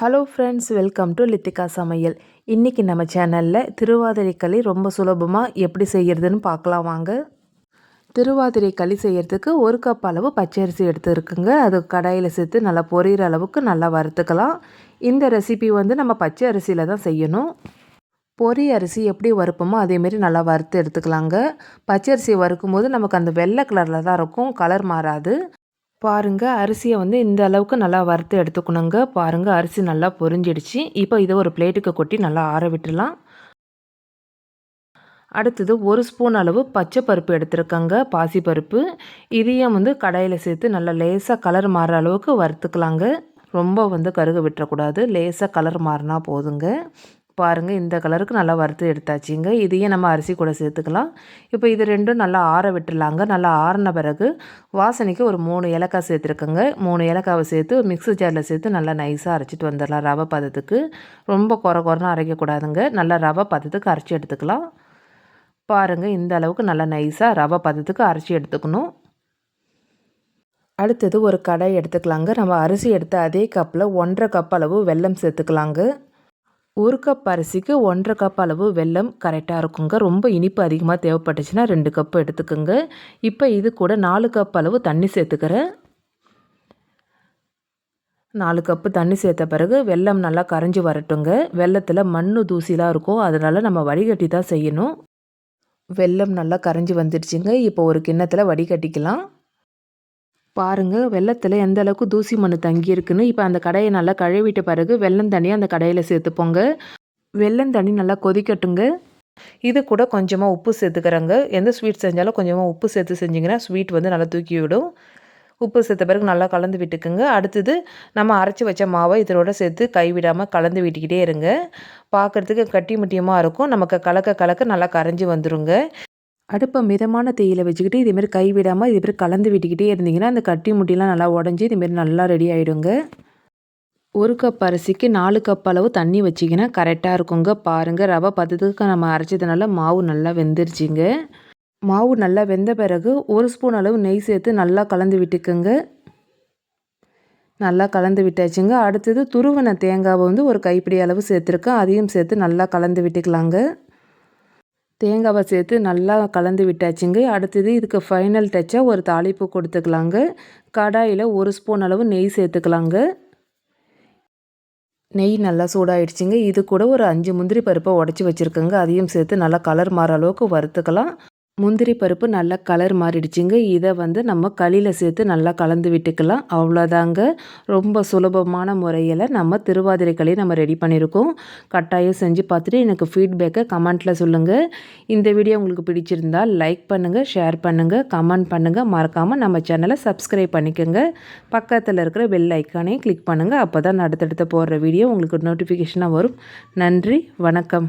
Hello friends welcome to Lithika Samayal இன்றைக்கி நம்ம சேனலில் திருவாதிரை களி ரொம்ப சுலபமாக எப்படி செய்கிறதுன்னு பார்க்கலாம் வாங்க. திருவாதிரை களி செய்கிறதுக்கு ஒரு கப் அளவு பச்சரிசி எடுத்துருக்குங்க. அது கடாயில் சேர்த்து நல்லா பொரியிற அளவுக்கு நல்லா வறுத்துக்கலாம். இந்த ரெசிபி வந்து நம்ம பச்சை அரிசியில் தான் செய்யணும். பொரி அரிசி எப்படி வறுப்போமோ அதேமாரி நல்லா வறுத்து எடுத்துக்கலாங்க. பச்சரிசி வறுக்கும் போது நமக்கு அந்த வெள்ளை கலரில் தான் இருக்கும். கலர் மாறாது. பாருங்கள் அரிசியை வந்து இந்த அளவுக்கு நல்லா வறுத்து எடுத்துக்கணுங்க. பாருங்கள் அரிசி நல்லா பொரிஞ்சிடுச்சு. இப்போ இதை ஒரு பிளேட்டுக்கு கொட்டி நல்லா ஆற விட்டுலாம் அடுத்தது ஒரு ஸ்பூன் அளவு பச்சை பருப்பு எடுத்துருக்கங்க பாசி பருப்பு. இதையும் வந்து கடையில் சேர்த்து நல்லா லேசாக கலர் மாறுற அளவுக்கு வறுத்துக்கலாங்க. ரொம்ப வந்து கருக விட்டுறக்கூடாது. லேசாக கலர் மாறினா போதுங்க. பாருங்கள் இந்த கலருக்கு நல்லா வறுத்து எடுத்தாச்சுங்க. இதையும் நம்ம அரிசி கூட சேர்த்துக்கலாம். இப்போ இது ரெண்டும் நல்லா ஆற விட்டுடலாங்க. நல்லா ஆறின பிறகு வாசனைக்கு ஒரு மூணு ஏலக்காய் சேர்த்துருக்கோங்க. மூணு ஏலக்காவை சேர்த்து மிக்ஸி ஜாரில் சேர்த்து நல்லா நைஸாக அரைச்சிட்டு வந்துடலாம் ரவை பதத்துக்கு. ரொம்ப குறை குறைனா அரைக்கக்கூடாதுங்க. நல்லா ரவை பதத்துக்கு அரைச்சி எடுத்துக்கலாம். பாருங்கள் இந்த அளவுக்கு நல்லா நைஸாக ரவை பதத்துக்கு அரைச்சி எடுத்துக்கணும். அடுத்தது ஒரு கடை எடுத்துக்கலாங்க. நம்ம அரிசி எடுத்த அதே கப்பில் ஒன்றரை கப் அளவு வெல்லம் சேர்த்துக்கலாங்க. ஒரு கப் அரிசிக்கு ஒன்றரை கப் அளவு வெல்லம் கரெக்டாக இருக்குங்க. ரொம்ப இனிப்பு அதிகமாக தேவைப்பட்டுச்சுன்னா ரெண்டு கப்பு எடுத்துக்கோங்க. இப்போ இது கூட நாலு கப் அளவு தண்ணி சேர்த்துக்கிறேன். நாலு கப்பு தண்ணி சேர்த்த பிறகு வெல்லம் நல்லா கரைஞ்சி வரட்டுங்க. வெள்ளத்தில் மண் தூசிலாம் இருக்கும். அதனால் நம்ம வடிகட்டி தான் செய்யணும். வெல்லம் நல்லா கரைஞ்சி வந்துடுச்சுங்க. இப்போ ஒரு கிண்ணத்தில் வடிகட்டிக்கலாம். பாருங்கள் வெள்ளத்தில் எந்த அளவுக்கு தூசி மண் தங்கியிருக்குன்னு. இப்போ அந்த கடையை நல்லா கழுவிட்ட பிறகு வெள்ளம் தண்ணி அந்த கடையில் சேர்த்துப்போங்க. வெள்ளம் தண்ணி நல்லா கொதிக்கட்டுங்க. இது கூட கொஞ்சமாக உப்பு சேர்த்துக்கிறேங்க. எந்த ஸ்வீட் செஞ்சாலும் கொஞ்சமாக உப்பு சேர்த்து செஞ்சிங்கன்னா ஸ்வீட் வந்து நல்லா தூக்கி விடும். உப்பு சேர்த்த பிறகு நல்லா கலந்து விட்டுக்குங்க. அடுத்தது நம்ம அரைச்சி வச்ச மாவை இதனோட சேர்த்து கைவிடாமல் கலந்து விட்டுக்கிட்டே இருங்க. பார்க்குறதுக்கு கட்டி முட்டியமாக இருக்கும். நமக்கு கலக்க கலக்க நல்லா கரைஞ்சி வந்துடுங்க அடுப்பை மிதமான தேயிலை வச்சுக்கிட்டு இதேமாரி கை விடாமல் இதேமாரி கலந்து விட்டுக்கிட்டே இருந்தீங்கன்னா அந்த கட்டி முட்டிலாம் நல்லா உடஞ்சி இதேமாரி நல்லா ரெடி ஆகிடுங்க ஒரு கப் அரிசிக்கு நாலு கப் அளவு தண்ணி வச்சிங்கன்னா கரெக்டாக இருக்குங்க. பாருங்கள் ரவை பதத்துக்கு நம்ம அரைச்சதுனால மாவு நல்லா வெந்துருச்சிங்க. மாவு நல்லா வெந்த பிறகு ஒரு ஸ்பூன் அளவு நெய் சேர்த்து நல்லா கலந்து விட்டுக்குங்க. நல்லா கலந்து விட்டாச்சுங்க. அடுத்தது துருவன தேங்காவை வந்து ஒரு கைப்பிடி அளவு சேர்த்துருக்கேன். அதையும் சேர்த்து நல்லா கலந்து விட்டுக்கலாங்க. தேங்காவை சேர்த்து நல்லா கலந்து விட்டாச்சுங்க. அடுத்தது இதுக்கு ஃபைனல் டச்சாக ஒரு தாளிப்பு கொடுத்துக்கலாங்க. கடாயில் ஒரு ஸ்பூன் அளவு நெய் சேர்த்துக்கலாங்க. நெய் நல்லா சூடாயிடுச்சுங்க. இது கூட ஒரு அஞ்சு முந்திரி பருப்பை உடச்சி வச்சுருக்கோங்க. அதையும் சேர்த்து நல்லா கலர் மாற அளவுக்கு வறுத்துக்கலாம். முந்திரி பருப்பு நல்லா கலர் மாறிடுச்சுங்க. இதை வந்து நம்ம களியில் சேர்த்து நல்லா கலந்து விட்டுக்கலாம். அவ்வளோதாங்க. ரொம்ப சுலபமான முறையில் நம்ம திருவாதிரை களி நம்ம ரெடி பண்ணியிருக்கோம். கட்டாயம் செஞ்சு பார்த்துட்டு எனக்கு ஃபீட்பேக்கை கமெண்ட்டில் சொல்லுங்கள் இந்த வீடியோ உங்களுக்கு பிடிச்சிருந்தால் லைக் பண்ணுங்கள் ஷேர் பண்ணுங்கள் கமெண்ட் பண்ணுங்கள் மறக்காமல் நம்ம சேனலை சப்ஸ்கிரைப் பண்ணிக்கோங்க. பக்கத்தில் இருக்கிற பெல் ஐக்கானையும் கிளிக் பண்ணுங்கள் அப்போ தான் அடுத்தடுத்து போடுற வீடியோ உங்களுக்கு நோட்டிஃபிகேஷனாக வரும். நன்றி வணக்கம்.